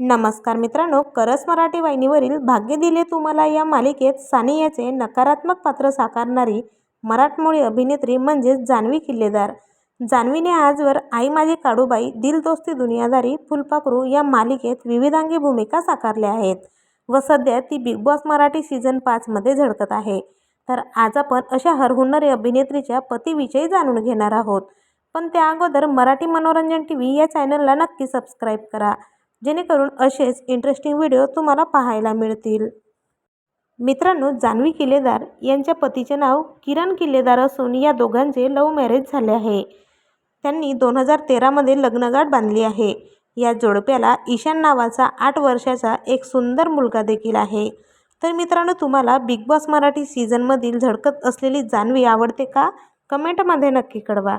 नमस्कार मित्रांनो करस मराठी वाहिनीवरील भाग्य दिले तुम्हाला या मालिकेत सानियाचे नकारात्मक पात्र साकारणारी मराठमोळी अभिनेत्री म्हणजेच जान्हवी किल्लेदार. जान्हवीने आजवर आई माझी काडूबाई दिल दोस्ती दुनियादारी फुलपाखरू या मालिकेत विविधांगी भूमिका साकारल्या आहेत व सध्या ती बिग बॉस मराठी सीझन पाचमध्ये झळकत आहे. तर आज आपण अशा हरहुन्नरी अभिनेत्रीच्या पतीविषयी जाणून घेणार आहोत. पण त्या अगोदर मराठी मनोरंजन टी व्ही या चॅनलला नक्की सबस्क्राईब करा. जेणेकरून असेच इंटरेस्टिंग व्हिडिओ तुम्हाला पाहायला मिळतील. मित्रांनो जान्हवी किल्लेदार यांच्या पतीचे नाव किरण किल्लेदार असून या दोघांचे लव्ह मॅरेज झाले आहे. त्यांनी दोन हजार तेरामध्ये लग्नगाठ बांधली आहे. या जोडप्याला ईशान नावाचा आठ वर्षाचा एक सुंदर मुलगा देखील आहे. तर मित्रांनो तुम्हाला बिग बॉस मराठी सीझनमधील झळकत असलेली जान्हवी आवडते का? कमेंटमध्ये नक्की कळवा.